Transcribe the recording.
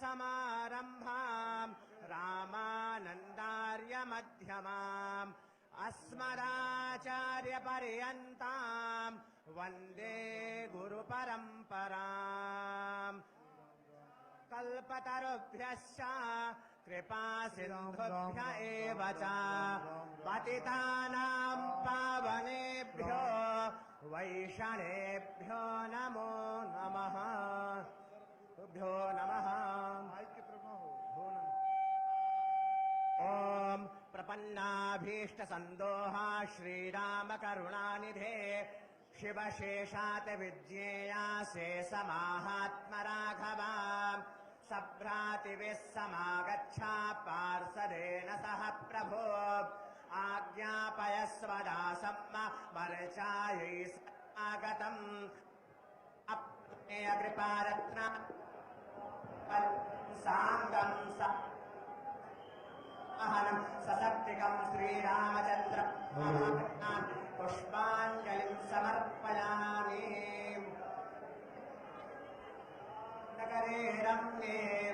समारम्भाम् रामानन्दार्यमध्यमाम् अस्मदाचार्यपर्यन्ताम् वंदे गुरुपरम्पराम् कल्पतरुभ्यश्च कृपा सिन्धुभ्य एव च पतितानाम् पावनेभ्यो वैषणेभ्यो नमो नमः। तुभ्यो नमः। प्रपन्नाभीष्टसन्दोहा श्रीरामकरुणानिधे। शिवशेषात् विज्ञेया शेषमाहात्मराघवा सभ्रातिभिः समागच्छा पार्षदेन सह प्रभो। आज्ञापयस्व दासम् वर्चायै आगतम् अप्रेयकृपारत्न साङ्गम् स अहनम् सशक्तिकम् श्रीरामचन्द्र समर्पयामि। नगरे रम्ये